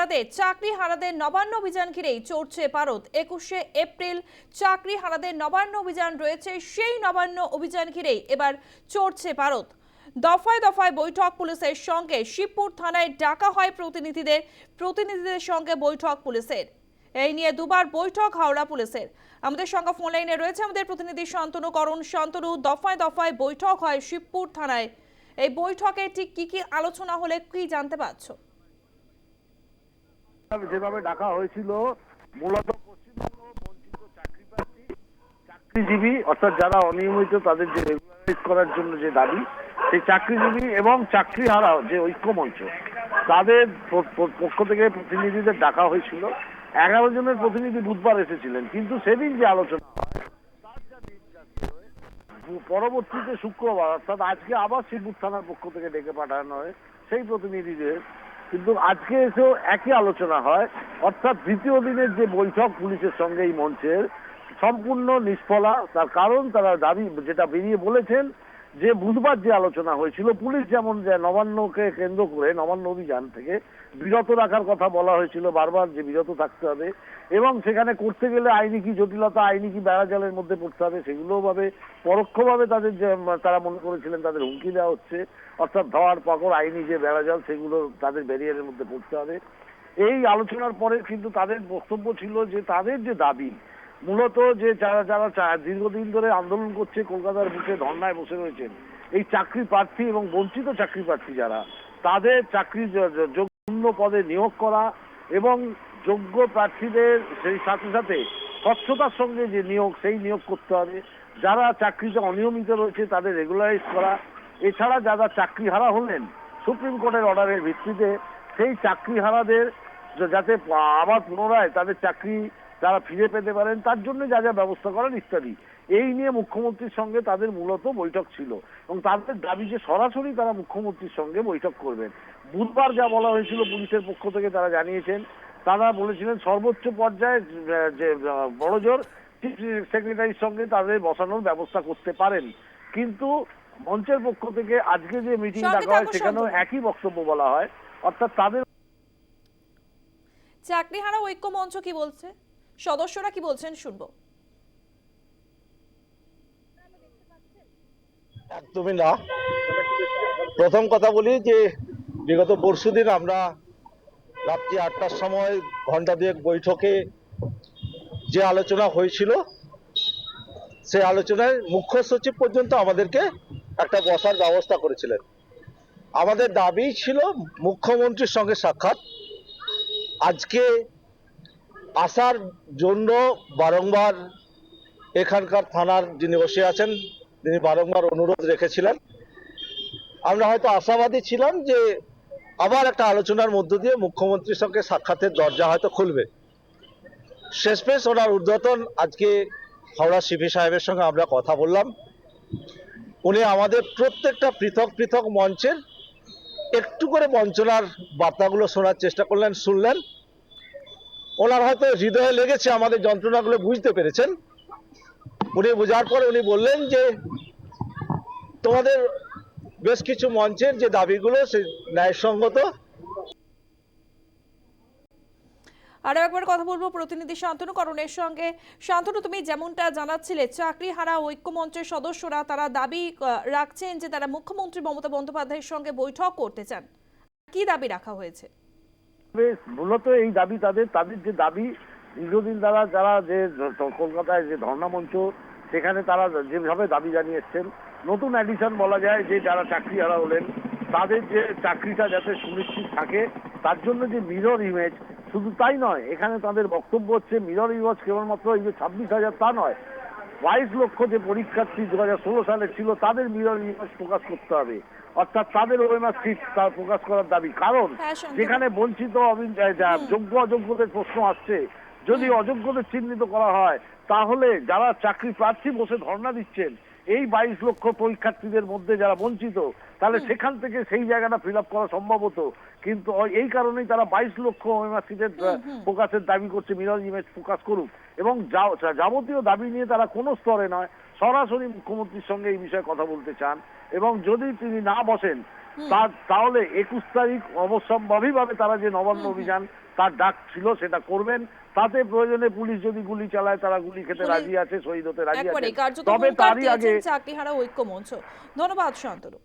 হারাদের চাকরি হারাদের নবান্ন অভিযান ঘিরেই চড়ছে পারদ। একুশে এপ্রিল চাকরি হারাদের নবান্ন অভিযান রয়েছে, সেই নবান্ন অভিযান ঘিরেই এবার চড়ছে পারদ। দফায় দফায় বৈঠক পুলিশের সঙ্গে। শিবপুর থানায় ডাকা হয় প্রতিনিধিদের প্রতিনিধিদের সঙ্গে বৈঠক পুলিশের। এই নিয়ে দুবার বৈঠক হাওড়া পুলিশের। আমাদের সঙ্গে ফোন লাইনে রয়েছে আমাদের প্রতিনিধি শান্তনু করণ। শান্তনু, দফায় দফায় বৈঠক হয় শিবপুর থানায়। এই বৈঠকে ঠিক কি কি আলোচনা হলে কি জানতে পারছ? যেভাবে ডাকা হয়েছিল, মূলত পশ্চিমবঙ্গ বঞ্চিত চাকরি প্রার্থী, চাকরিজীবী, অর্থাৎ যারা অনিয়মিত তাদের যে রেগুলারাইজ করার জন্য যে দাবি, সেই চাকরিজীবী এবং চাকরি হারা যে ঐক্যমঞ্চ, তাদের পক্ষ থেকে প্রতিনিধিদের ডাকা হয়েছিল। এগারো জনের প্রতিনিধি বুধবার এসেছিলেন, কিন্তু সেদিন যে আলোচনা পরবর্তীতে শুক্রবার, অর্থাৎ আজকে আবার শিবপুর থানার পক্ষ থেকে ডেকে পাঠানো হয়, সেই প্রতিনিধিদের কিন্তু আজকে এসেও একই আলোচনা হয়। অর্থাৎ দ্বিতীয় দিনের যে বৈঠক পুলিশের সঙ্গে এই মঞ্চের, সম্পূর্ণ নিষ্ফলা। তার কারণ তারা দাবি যেটা বেরিয়ে বলেছেন যে বুধবার যে আলোচনা হয়েছিল, পুলিশ যেমন যে নবান্নকে কেন্দ্র করে নবান্ন অভিযান থেকে বিরত রাখার কথা বলা হয়েছিল, বারবার যে বিরত থাকতে হবে, এবং সেখানে করতে গেলে আইনি কি জটিলতা, আইনি কি বেড়াজালের মধ্যে পড়তে হবে, সেগুলোও ভাবে, পরোক্ষভাবে তাদের যে তারা মনে করেছিলেন তাদের হুমকি দেওয়া হচ্ছে, অর্থাৎ ধোয়ার পাকড়, আইনি যে বেড়াজাল, সেগুলো তাদের ব্যারিয়ারের মধ্যে পড়তে হবে। এই আলোচনার পরে কিন্তু তাদের বক্তব্য ছিল যে তাদের যে দাবি মূলত যে যারা যারা দীর্ঘদিন ধরে আন্দোলন করছে, কলকাতার বুকে ধর্নায় বসে রয়েছেন, এই চাকরি প্রার্থী এবং বঞ্চিত চাকরি প্রার্থী যারা, তাদের চাকরি যোগ্য পদে নিয়োগ করা এবং যোগ্য প্রার্থীদের সেই সাথে সাথে স্বচ্ছতার সঙ্গে যে নিয়োগ, সেই নিয়োগ করতে হবে। যারা চাকরিতে অনিয়মিত রয়েছে, তাদের রেগুলারাইজ করা। এছাড়া যারা চাকরি হারা হলেন, সুপ্রিম কোর্টের অর্ডারের ভিত্তিতে সেই চাকরি হারাদের যাতে আবার পুনরায় তাদের চাকরি তারা ফিরে পেতে পারেন তার জন্য যা যা ব্যবস্থা করেন ইত্যাদি। এই নিয়ে মুখ্যমন্ত্রীর সঙ্গে তাদের মূলত বৈঠক ছিল। এবং তাদের দাবি যে সরাসরি তারা মুখ্যমন্ত্রীর সঙ্গে বৈঠক করবেন। বুধবার যা বলা হয়েছিল পুলিশের পক্ষ থেকে তারা জানিয়েছেন। তারা বলেছিলেন সর্বোচ্চ পর্যায়ে যে বড়জোর চিফ সেক্রেটারির সঙ্গে তাদের বসানোর ব্যবস্থা করতে পারেন। কিন্তু মঞ্চের পক্ষ থেকে আজকে যে মিটিং ডাকা হয় সেখানেও একই বক্তব্য বলা হয়। অর্থাৎ তাদের চাকরিহারা ঐক্য মঞ্চ কি বলছে? সদস্যরা কি বলছেন শুনব। একদমই না। প্রথম কথা বলি যে, বিগত পরশু দিন আমরা রাত্রি আটটার সময় ঘণ্টা দুয়েক বৈঠকে যে আলোচনা হয়েছিল সেই আলোচনায় মুখ্য সচিব পর্যন্ত আমাদেরকে একটা বসার ব্যবস্থা করেছিলেন। আমাদের দাবি ছিল মুখ্যমন্ত্রীর সঙ্গে সাক্ষাৎ। আজকে আসার জন্য বারংবার এখানকার থানার যিনি বসে আছেন, তিনি বারংবার অনুরোধ রেখেছিলেন। আমরা হয়তো আশাবাদী ছিলাম যে আবার একটা আলোচনার মধ্য দিয়ে মুখ্যমন্ত্রীর সঙ্গে সাক্ষাতের দরজা হয়তো খুলবে। শেষমেশ ওনার উদ্বোধন আজকে হাওড়া সিপি সাহেবের সঙ্গে আমরা কথা বললাম। উনি আমাদের প্রত্যেকটা পৃথক পৃথক মঞ্চের একটু করে বঞ্চনার বার্তাগুলো শোনার চেষ্টা করলেন, শুনলেন। ওনার হয়তো হৃদয়ে লেগেছে আমাদের যন্ত্রণাগুলো বুঝতে পেরেছেন। উনি বোঝার পর উনি বললেন যে, তোমাদের বেশ কিছু মঞ্চের যে দাবিগুলো সে ন্যায়সঙ্গত। আরও একবার কথা বলব প্রতিনিধি শান্তনু করণের সঙ্গে। শান্তনু, তুমি যেমনটা জানাচ্ছিলে চাকরি হারা ঐক্য মঞ্চের সদস্যরা তারা দাবি রাখছেন যে তারা মুখ্যমন্ত্রী মমতা বন্দ্যোপাধ্যায়ের সঙ্গে বৈঠক করতে চান। কি দাবি রাখা হয়েছে? মূলত এই দাবি তাদের তাদের যে দাবি, দীর্ঘদিন দ্বারা যারা যে কলকাতায় যে ধর্ণা মঞ্চ, সেখানে তারা যেভাবে দাবি জানিয়েছেন নতুন অ্যাডিশন বলা যায় যে যারা চাকরি হারা হলেন, তাদের যে চাকরিটা যাতে সুনিশ্চিত থাকে, তার জন্য যে মিরর ইমেজ শুধু তাই নয়, এখানে তাদের বক্তব্য হচ্ছে মিরর ইমেজ কেবলমাত্র এই যে ছাব্বিশ হাজার তা নয় বাইশ লক্ষ যে পরীক্ষার্থী দু হাজার ষোলো সালে ছিল তাদের মিরর ইমেজ প্রকাশ করতে হবে। অর্থাৎ তাদের সিট তার প্রকাশ করার দাবি। কারণ হ্যাঁ, যেখানে বঞ্চিত যোগ্য অযোগ্যদের প্রশ্ন আসছে। যদি অযোগ্যদের চিহ্নিত করা হয় তাহলে যারা চাকরি প্রার্থী বসে ধর্ণা দিচ্ছেন এই বাইশ লক্ষ পরীক্ষার্থীদের মধ্যে যারা বঞ্চিত তাহলে সেখান থেকে সেই জায়গাটা ফিল আপ করা সম্ভব হতো। কিন্তু এই কারণেই তারা বাইশ লক্ষ সিটের প্রকাশের দাবি করছে মিরর ইমেজ প্রকাশ করুক। এবং যাবতীয় দাবি নিয়ে তারা কোনো স্তরে নয় সরাসরি মুখ্যমন্ত্রীর সঙ্গে এই বিষয়ে কথা বলতে চান। এবং যদি তিনি না বসেন তাহলে একুশ তারিখ অবশ্যম্ভাবী ভাবে তারা যে নবান্ন অভিযান তার ডাক ছিল সেটা করবেন। তাতে প্রয়োজনে পুলিশ যদি গুলি চালায় তারা গুলি খেতে রাজি আছে শহীদ হতে রাজি আছে তবে তারই আগে চাকরিহারা ঐক্য মঞ্চ ধন্যবাদ শান্তনু।